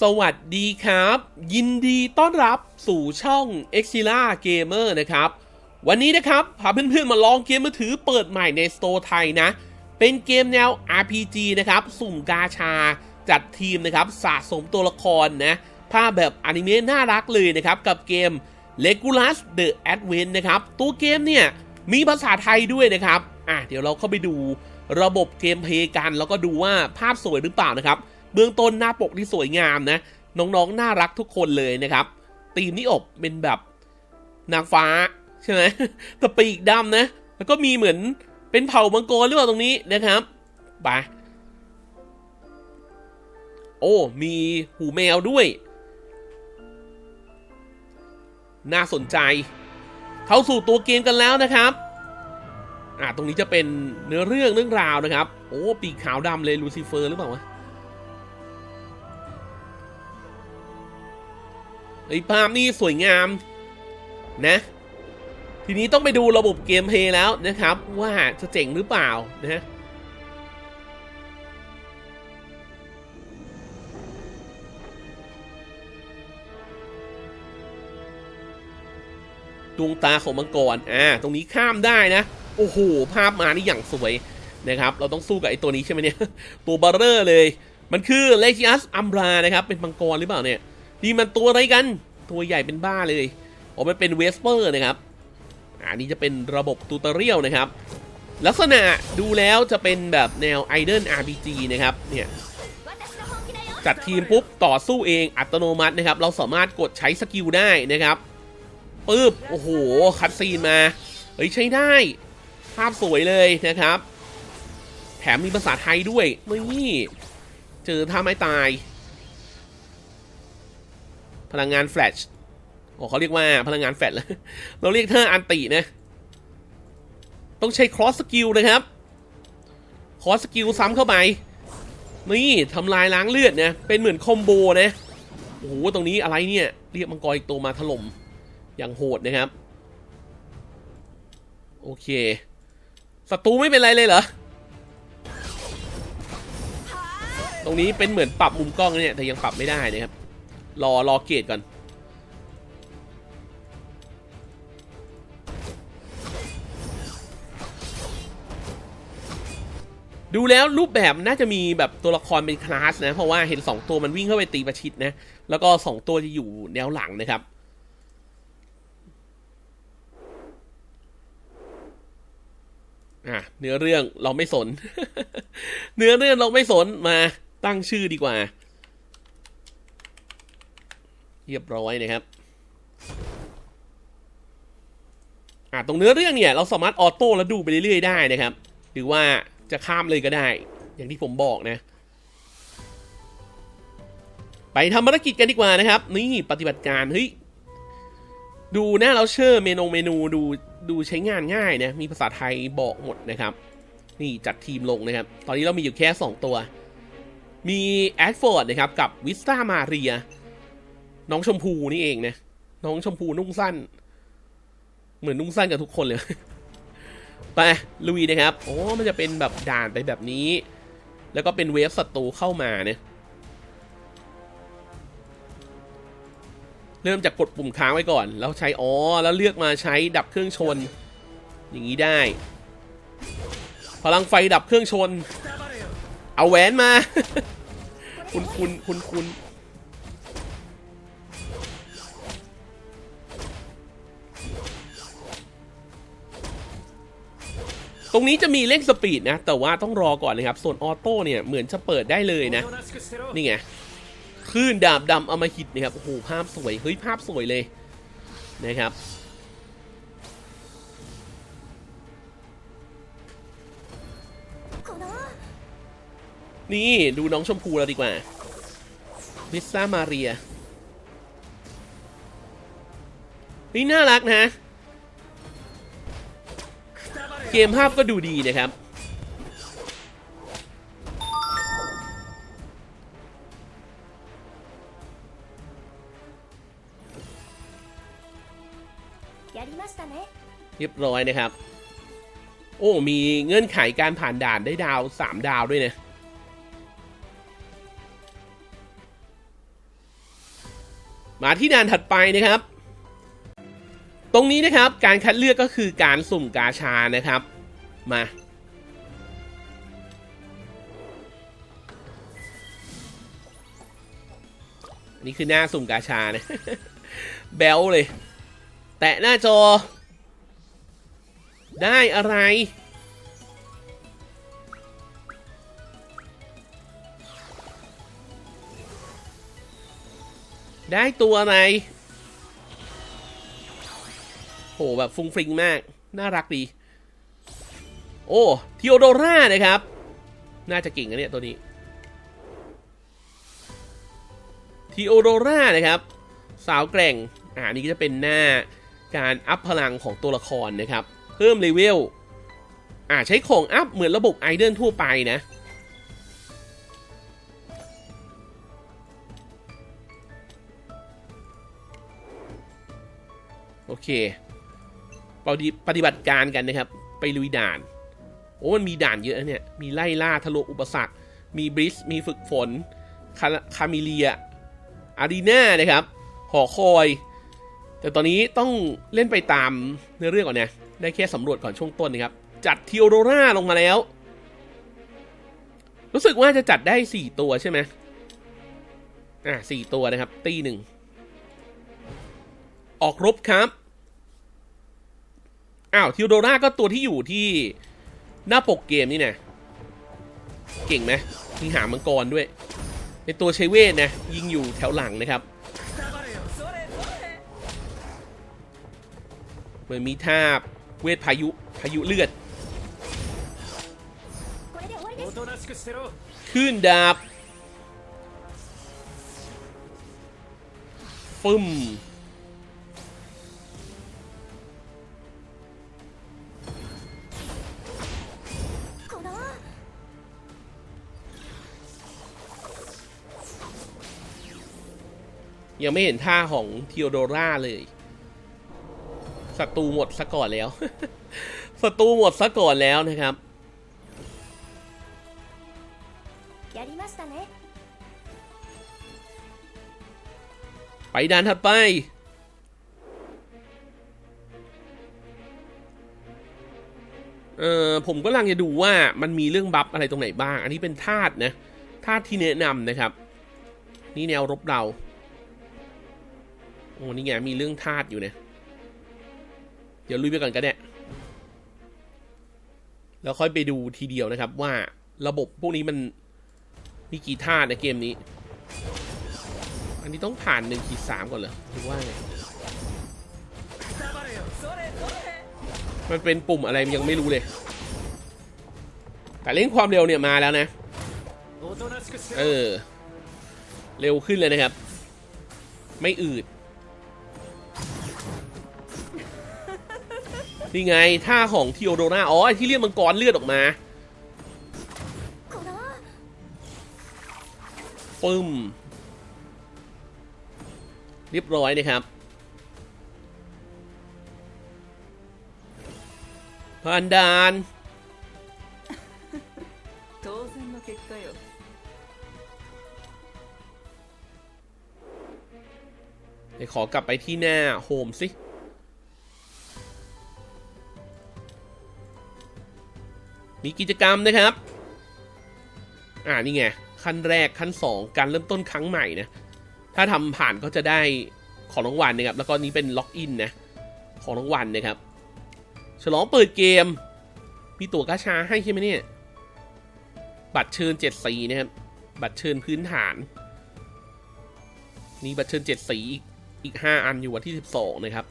สวัสดีครับ ยินดีต้อนรับสู่ช่อง e x i l a Gamer นะครับ วันนี้นะครับ พาเพื่อนๆมาลองเกมมือถือเปิดใหม่ในสโตร์ไทยนะ เป็นเกมแนว RPG นะครับ สุ่มกาชาจัดทีมนะครับ สะสมตัวละครนะ ภาพแบบอนิเมะน่ารักเลยนะครับ กับเกม Legolas The Advent นะครับ ตัวเกมเนี่ย มีภาษาไทยด้วยนะครับ อะเดี๋ยวเราเข้าไปดูระบบเกมเพลย์กัน แล้วก็ดูว่าภาพสวยหรือเปล่านะครับ เบื้องต้นหน้าปกที่สวยงามนะ น้องๆ น่ารักทุกคนเลยนะครับธีมนี้อบเป็นแบบนางฟ้าใช่ไหมแต่ปีกดำนะ แล้วก็มีเหมือนเป็นเผ่ามังกรหรือเปล่าตรงนี้นะครับไปโอ้ มีหูแมวด้วย น่าสนใจ เข้าสู่ตัวเกมกันแล้วนะครับ อ่าตรงนี้จะเป็นเนื้อเรื่องเรื่องราวนะครับ โอ้ ปีกขาวดำเลยลูซิเฟอร์หรือเปล่าวะ ไอ้ภาพนี่สวยงามนะ ทีนี้ต้องไปดูระบบเกมเพลย์แล้วนะครับ ว่าจะเจ๋งหรือเปล่านะดวงตาของมังกร อ่า ตรงนี้ข้ามได้นะ โอ้โห ภาพมานี่อย่างสวยนะครับ เราต้องสู้กับไอ้ตัวนี้ใช่ไหมเนี่ย ตัวบัลเลอร์เลย มันคือเลจิอัสอัมบรานะครับ เป็นมังกรหรือเปล่าเนี่ย นี่มันตัวอะไรกัน ตัวใหญ่เป็นบ้าเลยอ๋อมันเป็นเวสเปอร์นะครับอันนี้จะเป็นระบบตูตเรียลนะครับ ลักษณะดูแล้วจะเป็นแบบแนวไอเดน RPG นะครับเนี่ยจัดทีมปุ๊บต่อสู้เองอัตโนมัตินะครับ เราสามารถกดใช้สกิลได้นะครับปึ๊บโอ้โหคัดซีนมาเฮ้ยใช้ได้ ภาพสวยเลยนะครับ แถมมีภาษาไทยด้วยนี่เจอท่าไม้ตาย พลังงานแฟลชโอ้เขาเรียกว่าพลังงานแฟลชแล้วเราเรียกท่าอันตินะ ต้องใช้ครอสสกิลนะครับ ครอสสกิลซ้ำเข้าไป นี่ทำลายล้างเลือดนะเป็นเหมือนคอมโบนะ โอ้โห ตรงนี้อะไรเนี่ย เรียกมังกรอีกตัวมาถล่ม อย่างโหดนะครับ โอเค ศัตรูไม่เป็นไรเลยเหรอตรงนี้เป็นเหมือนปรับมุมกล้องเนี่ยแต่ยังปรับไม่ได้นะครับ รอ รอเกตก่อน ดูแล้วรูปแบบน่าจะมีแบบตัวละครเป็นคลาสนะ เพราะว่าเห็น 2 ตัวมันวิ่งเข้าไปตีประชิดนะ แล้วก็ 2 ตัวจะอยู่แนวหลังนะครับอะเนื้อเรื่องเราไม่สน เนื้อเรื่องเราไม่สนมาตั้งชื่อดีกว่า เรียบร้อยนะครับอะตรงเนื้อเรื่องเนี่ยเราสามารถออโต้แล้วดูไปเรื่อยๆได้นะครับ หรือว่าจะข้ามเลยก็ได้ อย่างที่ผมบอกนะ ไปทำภารกิจกันดีกว่านะครับ นี่ปฏิบัติการเฮ้ยดูหน้าเราเชื่อเมนูเมนูดูดูใช้งานง่ายนะ มีภาษาไทยบอกหมดนะครับ นี่จัดทีมลงนะครับ ตอนนี้เรามีอยู่แค่ 2 ตัว มีแอดฟอร์ดนะครับ กับวิสตามาเรีย น้องชมพูนี่เองนะน้องชมพูนุ่งสั้น เหมือนนุ่งสั้นกับทุกคนเลย ไปลุยนะครับ โอ้ มันจะเป็นแบบด่านไปแบบนี้ แล้วก็เป็นเวฟศัตรูเข้ามาเนี่ยเริ่มจากกดปุ่มค้างไว้ก่อน แล้วใช้ อ๋อ แล้วเลือกมาใช้ดับเครื่องชน อย่างนี้ได้ พลังไฟดับเครื่องชน เอาแหวนมา คุณคุณคุณคุณ รงนี้จะมีเร่งสปีดนะ แต่ว่าต้องรอก่อนนะครับ ส่วนออโต้เนี่ยเหมือนจะเปิดได้เลยนะ นี่ไงคลื่นดาบดำเอามาหิตนะครับ โอ้โห ภาพสวย เฮ้ย ภาพสวยเลยนะครับ นี่ดูน้องชมพูเราดีกว่าวิสซ่ามาเรียนี่น่ารักนะ เกมภาพก็ดูดีนะครับ เรียบร้อยนะครับ โอ้ มีเงื่อนไขการผ่านด่านได้ดาว 3 ดาวด้วยนะมาที่ด่านถัดไปนะครับ ตรงนี้นะครับการคัดเลือกก็คือการสุ่มกาชานะครับ มา อันนี้คือหน้าสุ่มกาชานะแบลเลย แตะหน้าจอ ได้อะไร ได้ตัวอะไร โหแบบฟุ้งฟริงมาก น่ารักดี โอ้ทิโอโดรานะครับ น่าจะเก่งนะเนี่ยตัวนี้ทิโอโดรานะครับ สาวแกร่งอ่านี่ก็จะเป็นหน้าการอัพพลังของตัวละครนะครับ เพิ่มเลเวลอ่าใช้ของอัพเหมือนระบบไอเดนทั่วไปนะโอเค ปฏิปฏิบัติการกันนะครับ ไปลุยด่าน โอ้มันมีด่านเยอะเนี่ย มีไล่ล่าทะลุอุปสรรค มีบริส มีฝึกฝนคาคามิเลีย อารีนานะครับ หอคอย แต่ตอนนี้ต้องเล่นไปตามเนื้อเรื่องก่อนนะ ได้แค่สำรวจก่อนช่วงต้นนะครับ จัดทิโอโรราลงมาแล้ว รู้สึกว่าจะจัดได้ 4 ตัวใช่ไหมอะสี่ตัวนะครับ ตีหนึ่ง ออกรบครับ อ้าวทิโดนาก็ตัวที่อยู่ที่หน้าปกเกมนี่นะเก่งไหมยิงหามังกรด้วย ในตัวใช้เวทนะ ยิงอยู่แถวหลังนะครับ เหมือนมีท่าเวทพายุพายุเลือดขึ้นดาบฟึ่ม ยังไม่เห็นท่าของเทโอโดราเลยศัตรูหมดซะก่อนแล้วศัตรูหมดซะก่อนแล้วนะครับไปด่านถัดไป เอ่อผมก็ลังจะดูว่ามันมีเรื่องบัฟอะไรตรงไหนบ้าง อันนี้เป็นธาตุนะ ธาตุที่แนะนำนะครับ นี่แนวรบเรา โอ้นี่ไงมีเรื่องธาตุอยู่เนี่ย เดี๋ยวลุยไปก่อนกันเนี่ยแล้วค่อยไปดูทีเดียวนะครับว่าระบบพวกนี้มันมีกี่ธาตุในเกมนี้ อันนี้ต้องผ่านหนึ่งขีดสามก่อนเลยรือว่าไงมันเป็นปุ่มอะไรยังไม่รู้เลย แต่เร่งความเร็วเนี่ยมาแล้วนะ เออ เร็วขึ้นเลยนะครับ ไม่อืด นี่ไงท่าของทีโอโดนาอ๋อที่เรียกมังกรเลือดออกมาปึ้ม เรียบร้อยนะครับผ่านดานไปขอกลับไปที่หน้าโฮมสิ มีกิจกรรมนะครับ อ่านี่ไงขั้นแรกขั้น 2 การเริ่มต้นครั้งใหม่นะถ้าทำผ่านก็จะได้ของรางวัลนะครับ แล้วก็นี้เป็นล็อกอินนะของรางวัลนะครับ ฉลองเปิดเกม มีตั๋วกาชาให้ใช่ไหมเนี่ย บัตรเชิญ7สีนะครับ บัตรเชิญพื้นฐาน นี่บัตรเชิญ7สีอีกอีก5อันอยู่วันที่12นะครับ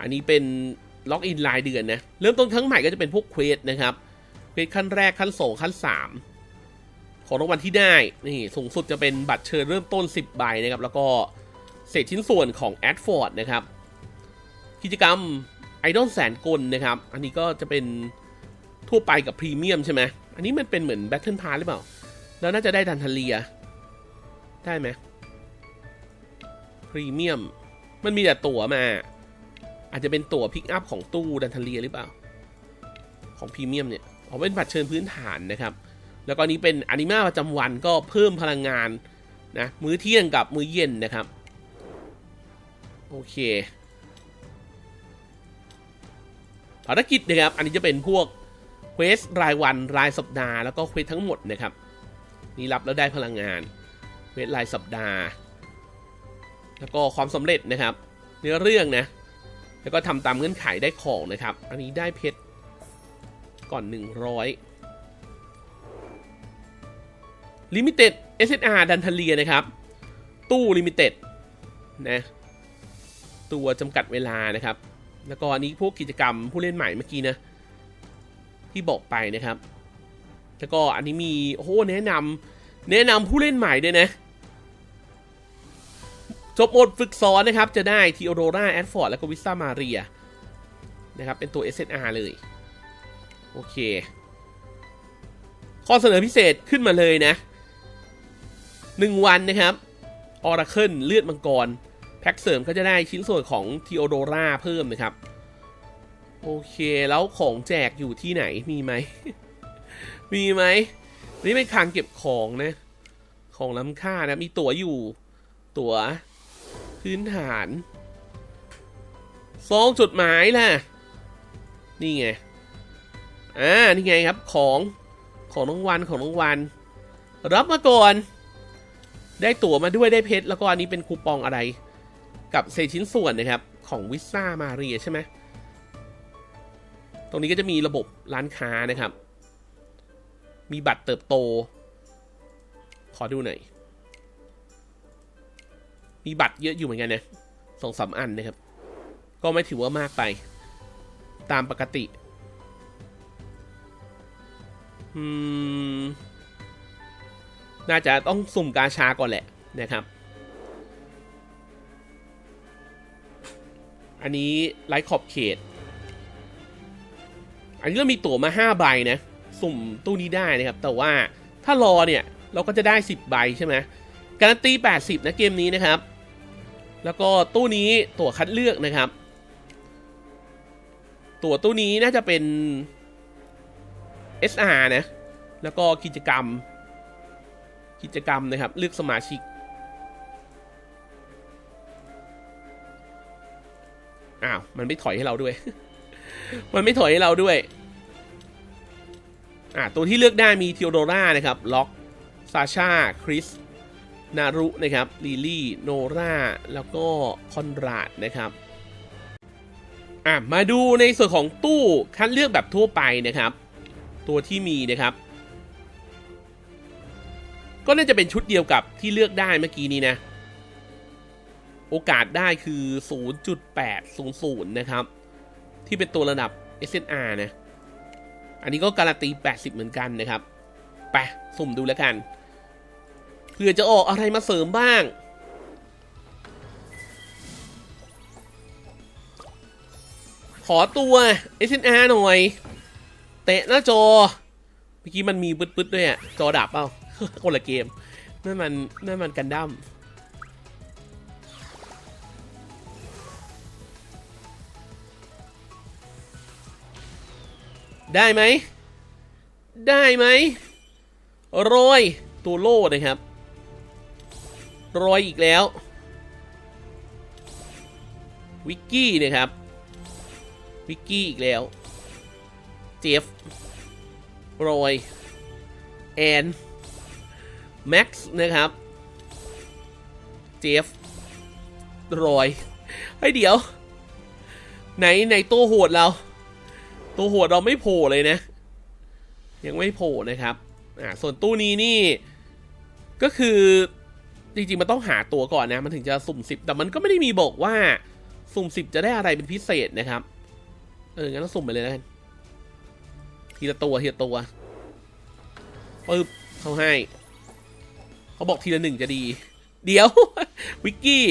อันนี้เป็นล็อกอินรายเดือนนะ เริ่มต้นครั้งใหม่ก็จะเป็นพวกเควสนะครับ เควสขั้นแรกขั้น2ขั้น3ของรางวัลที่ได้ นี่สูงสุดจะเป็นบัตรเชิญเริ่มต้น 10 ใบนะครับ แล้วก็เศษชิ้นส่วนของแอดฟอร์ดนะครับ กิจกรรมไอดอลแสนกลนะครับ อันนี้ก็จะเป็นทั่วไปกับพรีเมียมใช่ไหม อันนี้มันเป็นเหมือนแบทเทิลพาร์หรือเปล่า แล้วน่าจะได้ดันทเลีย ได้ไหมพรีเมียม มันมีแต่ตั๋วมา อาจจะเป็นตั๋วพิกอัพของตู้ดันทเลียหรือเปล่า ของพรีเมียมเนี่ย เอเป็นบัตรเชิญพื้นฐานนะครับ แล้วก็นี้เป็นอนิมาประจำวันก็เพิ่มพลังงานนะมื้อเที่ยงกับมื้อเย็นนะครับ โอเคภารกิจนะครับ อันนี้จะเป็นพวกเควสรายวันรายสัปดาห์แล้วก็เควสทั้งหมดนะครับ นี่รับแล้วได้พลังงานเควสรายสัปดาห์ แล้วก็ความสำเร็จนะครับ เนื้อเรื่องนะ แล้วก็ทำตามเงื่อนไขได้ของนะครับ อันนี้ได้เพชร ก่อน 100 Limited SSR ดันทเลียนะครับ ตู้ Limited นะตัวจำกัดเวลานะครับ แล้วก็อันนี้พวกกิจกรรมผู้เล่นใหม่เมื่อกี้นะ ที่บอกไปนะครับ แล้วก็อันนี้มีโอ้โหแนะนำแนะนำผู้เล่นใหม่ด้วยนะจบหมดฝึกซ้อนนะครับ จะได้ทีโอโรราแอดฟอร์ด แล้วก็วิสตามาเรียนะครับ เป็นตัว SNR เลย โอเค ข้อเสนอพิเศษขึ้นมาเลยนะ 1 วันนะครับออราเคิลเลือดมังกร แพ็กเสริมก็จะได้ชิ้นส่วนของทีโอโดราเพิ่มนะครับ โอเคแล้วของแจกอยู่ที่ไหนมีไหม มีไหม นี่เป็นคลังเก็บของนะ ของล้ำค่านะ มีตั๋วอยู่ ตั๋วพื้นฐานซองจดหมายล่ะ นี่ไง อ่านี่ไงครับของของน้องวันของน้องวันรับมาก่อน ได้ตั๋วมาด้วยได้เพชรแล้วก็อันนี้เป็นคูปองอะไร กับเศษชิ้นส่วนนะครับ ของวิซ่ามาเรียใช่ไหมตรงนี้ก็จะมีระบบร้านค้านะครับ มีบัตรเติบโต ขอดูหน่อย มีบัตรเยอะอยู่เหมือนกันนะสองสามอันนะครับ ก็ไม่ถือว่ามากไป ตามปกติ อืม น่าจะต้องสุ่มกาชาก่อนแหละนะครับ อันนี้ไลท์ขอบเขต อันนี้เรามีตั๋วมา 5 ใบนะ สุ่มตู้นี้ได้นะครับ แต่ว่าถ้ารอเนี่ย เราก็จะได้ 10 ใบใช่ไหมการันตี 80 นะเกมนี้นะครับ แล้วก็ตู้นี้ตั๋วคัดเลือกนะครับ ตั๋วตู้นี้น่าจะเป็น SR นะแล้วก็กิจกรรม กิจกรรมนะครับ เลือกสมาชิกอ้าว มันไม่ถอยให้เราด้วย มันไม่ถอยให้เราด้วย อ่า ตัวที่เลือกได้มีเทโอโดรานะครับ ล็อก ซาชา คริส นารุ นะครับ ลิลี่ โนรา แล้วก็คอนราดนะครับ อะมาดูในส่วนของตู้คัดเลือกแบบทั่วไปนะครับ ตัวที่มีนะครับ ก็น่าจะเป็นชุดเดียวกับที่เลือกได้เมื่อกี้นี้นะ โอกาสได้คือ 0.800 นะครับ ที่เป็นตัวระดับ SNR นะ อันนี้ก็การันตี 80 เหมือนกันนะครับ ไป สุ่มดูแล้วกันเพื่อจะออกอะไรมาเสริมบ้าง ขอตัว SNR หน่อย เตะหน้าจอ เมื่อกี้มันมีปึ๊ดๆด้วยอะจอดับเปล่าคนละเกม นั่นมัน นั่นมันกันดั้มได้ไหม ได้ไหม โรยตัวโล่นะครับ โรยอีกแล้ว วิกกี้นะครับ วิกกี้อีกแล้ว เจฟโรยแอนแม็กซ์นะครับเจฟโรยเฮ้เดี๋ยว ไหนไหนตัวโหดเรา ตัวโหดเราไม่โผล่เลยนะ ยังไม่โผล่นะครับอ่าส่วนตู้นี้นี่ ก็คือจริงๆมันต้องหาตัวก่อนนะ มันถึงจะสุ่มสิบแต่มันก็ไม่ได้มีบอกว่า สุ่มสิบจะได้อะไรเป็นพิเศษนะครับ เอองั้นเราสุ่มไปเลยแล้วกัน ทีละตัวทีละตัวปึ๊บเขาให้เขาบอกทีละหนึ่งจะดี เดี๋ยว วิกกี้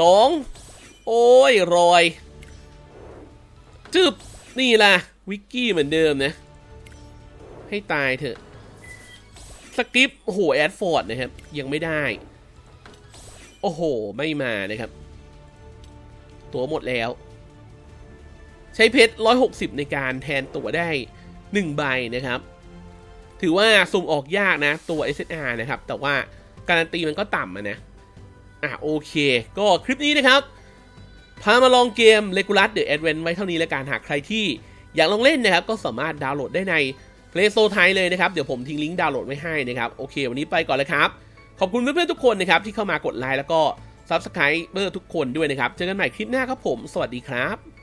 สองโอ้ยรอย จึบนี่ล่ะ วิกกี้เหมือนเดิมนะ ให้ตายเถอะ สกิปโอ้โห แอดฟอร์ดนะครับ ยังไม่ได้ โอ้โห ไม่มานะครับ ตัวหมดแล้ว ใช้เพชร 160 ในการแทนตัวได้ 1 ใบนะครับ ถือว่าสุ่มออกยากนะตัว SSR นะครับ แต่ว่าการันตีมันก็ต่ำะนะ อะโอเค ก็คลิปนี้นะครับ พามาลองเกม Regulus The Advent ไว้เท่านี้แล้วกันหากใครที่อยากลองเล่นนะครับ ก็สามารถดาวน์โหลดได้ใน Play Store ไทยเลยนะครับ เดี๋ยวผมทิ้งลิงก์ดาวน์โหลดไว้ให้นะครับ โอเค วันนี้ไปก่อนเลยครับ ขอบคุณเพื่อนๆทุกคนนะครับที่เข้ามากดไลค์แล้วก็ Subscribe เบอร์ทุกคนด้วยนะครับ เจอกันใหม่คลิปหน้าครับผม สวัสดีครับ